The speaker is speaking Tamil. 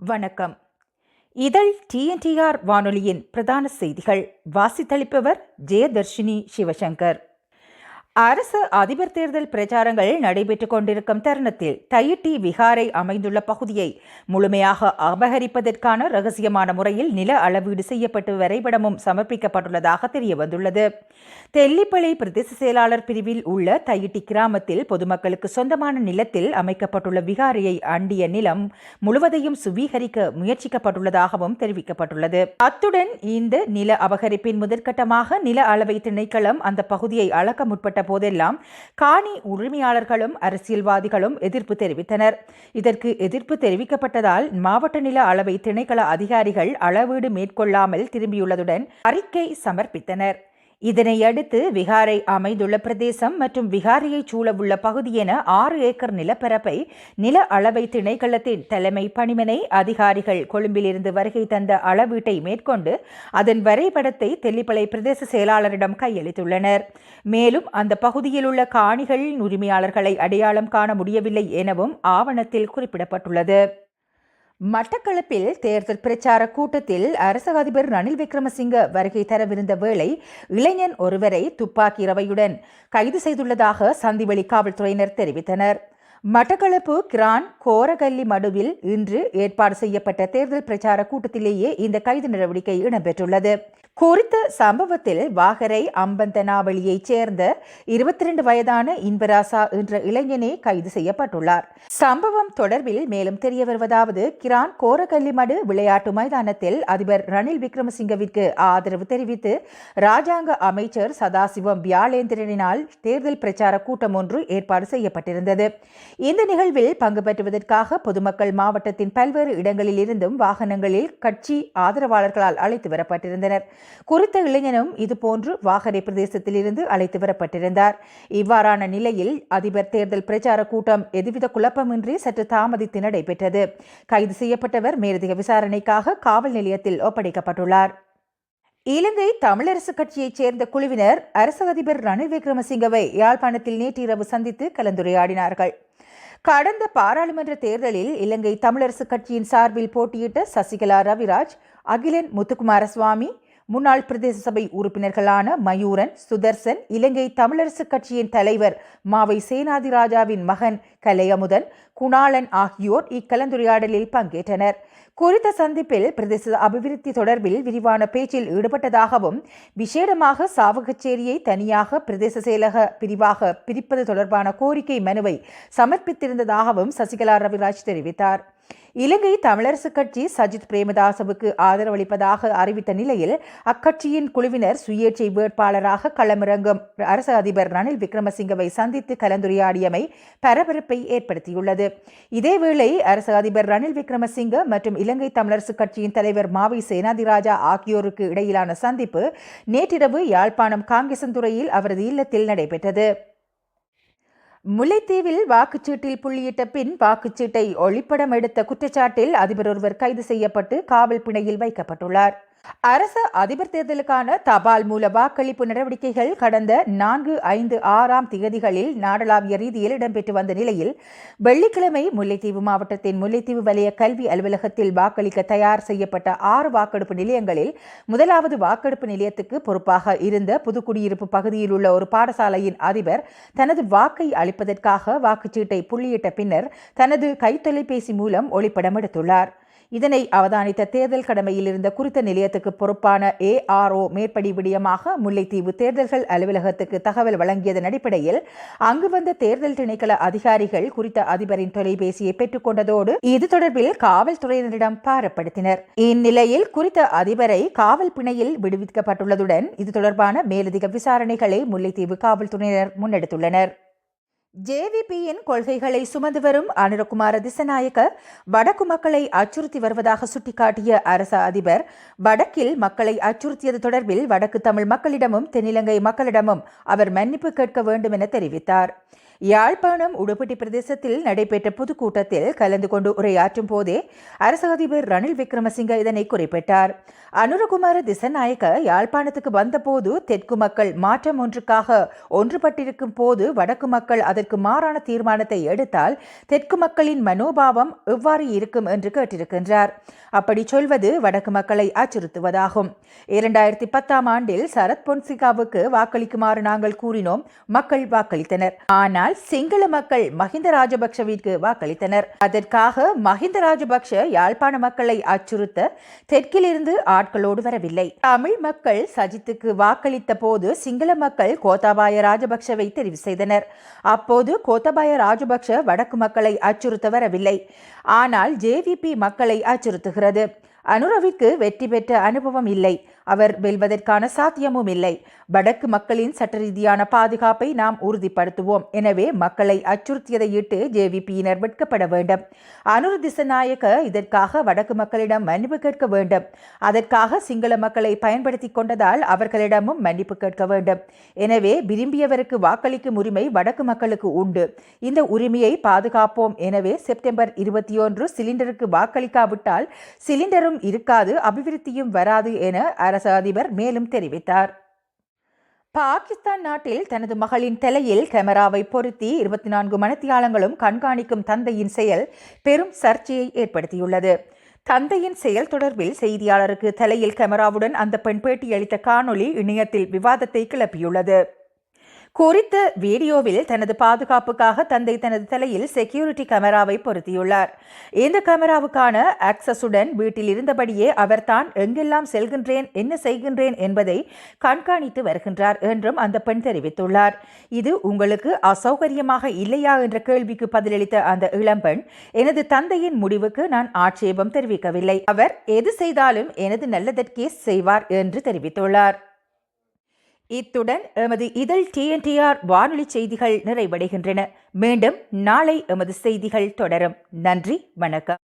வணக்கம். இதழ் டிஎன்டிஆர் வானொலியின் பிரதான செய்திகள். வாசித்தளிப்பவர் ஜெயதர்ஷினி சிவசங்கர். அரசு அதிபர் தேர்தல் பிரச்சாரங்கள் நடைபெற்றுக் கொண்டிருக்கும் தருணத்தில் தையிட்டி விகாரை அமைந்துள்ள பகுதியை முழுமையாக அபகரிப்பதற்கான ரகசியமான முறையில் நில அளவீடு செய்யப்பட்டு வரைபடமும் சமர்ப்பிக்கப்பட்டுள்ளதாக தெரியவந்துள்ளது. தெல்லிப்பளை பிரதேச செயலாளர் பிரிவில் உள்ள தையிட்டி கிராமத்தில் பொதுமக்களுக்கு சொந்தமான நிலத்தில் அமைக்கப்பட்டுள்ள விகாரையை அண்டிய நிலம் முழுவதையும் சுவீகரிக்க முயற்சிக்கப்பட்டுள்ளதாகவும் தெரிவிக்கப்பட்டுள்ளது. அத்துடன் இந்த நில அபகரிப்பின் முதற்கட்டமாக நில அளவை திணைக்களம் அந்த பகுதியை அளக்க முற்பட்ட போதெல்லாம் காணி உரிமையாளர்களும் அரசியல்வாதிகளும் எதிர்ப்பு தெரிவித்தனர். இதற்கு எதிர்ப்பு தெரிவிக்கப்பட்டதால் மாவட்ட நில அளவை திணைக்கள அதிகாரிகள் அளவீடு மேற்கொள்ளாமல் திரும்பியுள்ளதுடன் அறிக்கை சமர்ப்பித்தனர். இதனையடுத்து விகாரை அமைந்துள்ள பிரதேசம் மற்றும் விகாரையைச் சூழவுள்ள பகுதி என ஆறு ஏக்கர் நிலப்பரப்பை நில அளவை திணைக்களத்தின் தலைமை பணிமனை அதிகாரிகள் கொழும்பிலிருந்து வருகை தந்த அளவீட்டை மேற்கொண்டு அதன் வரைபடத்தை தெல்லிப்பளை பிரதேச செயலாளரிடம் கையளித்துள்ளனர். மேலும் அந்த பகுதியில் உள்ள காணிகளின் உரிமையாளர்களை அடையாளம் காண முடியவில்லை எனவும் ஆவணத்தில் குறிப்பிடப்பட்டுள்ளது. மட்டக்களப்பில் தேர்தல் பிரச்சார கூட்டத்தில் அரச அதிபர் ரணில் விக்ரமசிங்க வருகை தரவிருந்த வேளை இளைஞன் ஒருவரை துப்பாக்கி ரவையுடன் கைது செய்துள்ளதாக சந்திவெளி காவல்துறையினர் தெரிவித்தனர். மட்டக்களப்பு கிரான் கோரகல்லி மடுவில் இன்று ஏற்பாடு செய்யப்பட்ட தேர்தல் பிரச்சார கூட்டத்திலேயே இந்த கைது நடவடிக்கை இடம்பெற்றுள்ளது. குறித்த சம்பவத்தில் வாகரை அம்பந்தனாவளியைச் சேர்ந்த இருபத்தி ரெண்டு வயதான இன்பராசா என்ற இளைஞனே கைது செய்யப்பட்டுள்ளார். சம்பவம் தொடர்பில் மேலும் தெரிய வருவதாவது கிரான் கோரகல்லிமடு விளையாட்டு மைதானத்தில் அதிபர் ரணில் விக்ரமசிங்கவிற்கு ஆதரவு தெரிவித்து ராஜாங்க அமைச்சர் சதாசிவம் வியாழேந்திரனினால் தேர்தல் பிரச்சார கூட்டம் ஒன்று ஏற்பாடு செய்யப்பட்டிருந்தது. இந்த நிகழ்வில் பங்கு பெற்றுவதற்காக பொதுமக்கள் மாவட்டத்தின் பல்வேறு இடங்களில் இருந்தும் வாகனங்களில் கட்சி ஆதரவாளர்களால் அழைத்து வரப்பட்டிருந்தனர். குறித்த இளைஞனும் இதுபோன்று வாகரை பிரதேசத்தில் இருந்து அழைத்து வரப்பட்டிருந்தார். இவ்வாறான நிலையில் அதிபர் தேர்தல் பிரச்சார கூட்டம் எதுவித குழப்பமின்றி சற்று தாமதித்து நடைபெற்றது. கைது செய்யப்பட்டவர் மேலதிக விசாரணைக்காக காவல் நிலையத்தில் ஒப்படைக்கப்பட்டுள்ளார். இலங்கை தமிழரசு கட்சியைச் சேர்ந்த குழுவினர் அரசு அதிபர் ரணில் விக்ரமசிங்கவை யாழ்ப்பாணத்தில் நேற்றிரவு சந்தித்து கலந்துரையாடினார்கள். கடந்த பாராளுமன்ற தேர்தலில் இலங்கை தமிழரசு கட்சியின் சார்பில் போட்டியிட்ட சசிகலா ரவிராஜ் அகிலன் முத்துக்குமாரசுவாமி முன்னாள் பிரதேச சபை உறுப்பினர்களான மயூரன் சுதர்சன் இலங்கை தமிழரசு கட்சியின் தலைவர் மாவை சேனாதிராஜாவின் மகன் கலையமுதன் குணாளன் ஆகியோர் இக்கலந்துரையாடலில் பங்கேற்றனர். குறித்த சந்திப்பில் பிரதேச அபிவிருத்தி தொடர்பில் விரிவான பேச்சில் ஈடுபட்டதாகவும் விசேடமாக சாவகச்சேரியை தனியாக பிரதேச செயலக பிரிவாக பிரிப்பது தொடர்பான கோரிக்கை மனுவை சமர்ப்பித்திருந்ததாகவும் சசிகலா ரவிராஜ் தெரிவித்தார். இலங்கை தமிழரசுக் கட்சி சஜித் பிரேமதாசவுக்கு ஆதரவளிப்பதாக அறிவித்த நிலையில் அக்கட்சியின் குழுவினர் சுயேட்சை வேட்பாளராக களமிறங்கும். அரசு அதிபர் ரணில் விக்ரமசிங்கவை சந்தித்து கலந்துரையாடியமை பரபரப்பை ஏற்படுத்தியுள்ளது. இதேவேளை அரசு அதிபர் ரணில் விக்ரமசிங்க மற்றும் இலங்கை தமிழரசுக் கட்சியின் தலைவர் மாவை சேனாதிராஜா ஆகியோருக்கு இடையிலான சந்திப்பு நேற்றிரவு யாழ்ப்பாணம் காங்கேசந்துறையில் அவரது இல்லத்தில் நடைபெற்றது. முல்லைத்தீவில் வாக்குச்சீட்டில் புள்ளியிட்ட பின் வாக்குச்சீட்டை ஒளிப்படம் எடுத்த குற்றச்சாட்டில் அதிபர் ஒருவர் கைது செய்யப்பட்டு காவல் பிணையில் வைக்கப்பட்டுள்ளார். அரச அதிபர் தேர்தலுக்கான தபால் மூல வாக்களிப்பு நடவடிக்கைகள் கடந்த நான்கு ஐந்து ஆறாம் திகதிகளில் நாடளாவிய ரீதியில் இடம்பெற்று வந்த நிலையில் வெள்ளிக்கிழமை முல்லைத்தீவு மாவட்டத்தின் முல்லைத்தீவு வலய கல்வி அலுவலகத்தில் வாக்களிக்க தயார் செய்யப்பட்ட ஆறு வாக்கெடுப்பு நிலையங்களில் முதலாவது வாக்கெடுப்பு நிலையத்துக்கு பொறுப்பாக இருந்த புதுக்குடியிருப்பு பகுதியில் உள்ள ஒரு பாடசாலையின் அதிபர் தனது வாக்கை அளிப்பதற்காக வாக்குச்சீட்டை புள்ளியிட்ட பின்னர் தனது கைத்தொலைபேசி மூலம் ஒளிப்படம் எடுத்துள்ளார். இதனை அவதானித்த தேர்தல் கடமையில் இருந்த குறித்த நிலையத்துக்கு பொறுப்பான ஏஆர்ஓ மேற்படி விடயமாக முல்லைத்தீவு தேர்தல்கள் அலுவலகத்துக்கு தகவல் வழங்கியதன் அடிப்படையில் அங்கு வந்த தேர்தல் திணைக்கள அதிகாரிகள் குறித்த அதிபரின் தொலைபேசியை பெற்றுக்கொண்டதோடு இது தொடர்பில் காவல்துறையினரிடம் பாரப்படுத்தினர். இந்நிலையில் குறித்த அதிபரை காவல் பிணையில் விடுவிக்கப்பட்டுள்ளதுடன் இது தொடர்பான மேலதிக விசாரணைகளை முல்லைத்தீவு காவல்துறையினர் முன்னெடுத்துள்ளனர். ஜேவிபியின் கொள்கைகளை சுமந்து வரும் அனுரகுமார திசநாயக்க வடக்கு மக்களை அச்சுறுத்தி வருவதாக சுட்டிக்காட்டிய அரச அதிபர் வடக்கில் மக்களை அச்சுறுத்தியது தொடர்பில் வடக்கு தமிழ் மக்களிடமும் தென்னிலங்கை மக்களிடமும் அவர் மன்னிப்பு கேட்க வேண்டும் என தெரிவித்தார். யாழ்ப்பாணம் உடுப்பட்டி பிரதேசத்தில் நடைபெற்ற பொதுக்கூட்டத்தில் கலந்து கொண்டு உரையாற்றும் போதே அரச அதிபர் ரணில் விக்ரமசிங்க இதனை குறிப்பிட்டார். அனுரகுமார திசநாயக்க யாழ்ப்பாணத்துக்கு வந்தபோது தெற்கு மக்கள் மாற்றம் ஒன்றுக்காக ஒன்றுபட்டிருக்கும் போது வடக்கு மக்கள் அதற்கு மாறான தீர்மானத்தை எடுத்தால் தெற்கு மக்களின் மனோபாவம் எவ்வாறு இருக்கும் என்று கேட்டிருக்கின்றார். அப்படி சொல்வது வடக்கு மக்களை அச்சுறுத்துவதாகும். இரண்டாயிரத்தி பத்தாம் ஆண்டில் சரத் பொன்சிகாவுக்கு வாக்களிக்குமாறு நாங்கள் கூறினோம். மக்கள் வாக்களித்தனர். ஆனால் ஆனால் சிங்கள மக்கள் மஹிந்த ராஜபக்ஷவிற்கு வாக்களித்தனர். அதற்காக மஹிந்த ராஜபக்ஷ யாழ்ப்பாண மக்களை அச்சுறுத்த தெற்கிலிருந்து ஆட்களோடு வரவில்லை. தமிழ் மக்கள் சஜித்துக்கு வாக்களித்த போது சிங்கள மக்கள் கோத்தாபாய ராஜபக்ஷவை தெரிவு செய்தனர். அப்போது கோத்தபாய ராஜபக்ஷ வடக்கு மக்களை அச்சுறுத்த வரவில்லை. ஆனால் ஜேவிபி மக்களை அச்சுறுத்துகிறது. அனுரவிற்கு வெற்றி பெற்ற அனுபவம் இல்லை. அவர் வெல்வதற்கான சாத்தியமும் இல்லை. வடக்கு மக்களின் சட்டரீதியான பாதுகாப்பை நாம் உறுதிப்படுத்துவோம். எனவே மக்களை அச்சுறுத்தியதை இட்டு ஜேவிபியினர் வெட்கப்பட வேண்டும். அனுர திசநாயக்க இதற்காக வடக்கு மக்களிடம் மன்னிப்பு கேட்க வேண்டும். அதற்காக சிங்கள மக்களை பயன்படுத்தி கொண்டதால் அவர்களிடமும் மன்னிப்பு கேட்க வேண்டும். எனவே விரும்பியவருக்கு வாக்களிக்கும் உரிமை வடக்கு மக்களுக்கு உண்டு. இந்த உரிமையை பாதுகாப்போம். எனவே செப்டம்பர் இருபத்தி ஒன்று சிலிண்டருக்கு வாக்களிக்காவிட்டால் சிலிண்டரும் இருக்காது அபிவிருத்தியும் வராது என அரசு அதிபர் மேலும் தெரிவித்தார். பாகிஸ்தான் நாட்டில் தனது மகளின் தலையில் கேமராவை பொருத்தி இருபத்தி நான்கு மனத்தியாளங்களும் கண்காணிக்கும் தந்தையின் செயல் பெரும் சர்ச்சையை ஏற்படுத்தியுள்ளது. தந்தையின் செயல் தொடர்பில் செய்தியாளருக்கு தலையில் கேமராவுடன் அந்த பெண் பேட்டியளித்த காணொளி இணையத்தில் விவாதத்தை கிளப்பியுள்ளது. குறித்த வீடியோவில் தனது பாதுகாப்புக்காக தந்தை தனது தலையில் செக்யூரிட்டி கேமராவை பொருத்தியுள்ளார். இந்த கேமராவுக்கான ஆக்சஸுடன் வீட்டில் இருந்தபடியே அவர் தான் எங்கெல்லாம் செல்கின்றேன் என்ன செய்கின்றேன் என்பதை கண்காணித்து வருகின்றார் என்றும் அந்த பெண் தெரிவித்துள்ளார். இது உங்களுக்கு அசௌகரியமாக இல்லையா என்ற கேள்விக்கு பதிலளித்த அந்த இளம்பெண் எனது தந்தையின் முடிவுக்கு நான் ஆட்சேபம் தெரிவிக்கவில்லை. அவர் எது செய்தாலும் எனது நல்லதற்கே செய்வார் என்று தெரிவித்துள்ளார். இத்துடன் எமது இதழ் டிஎன்டிஆர் வானொலி செய்திகள் நிறைவடைகின்றன. மீண்டும் நாளை எமது செய்திகள் தொடரும். நன்றி வணக்கம்.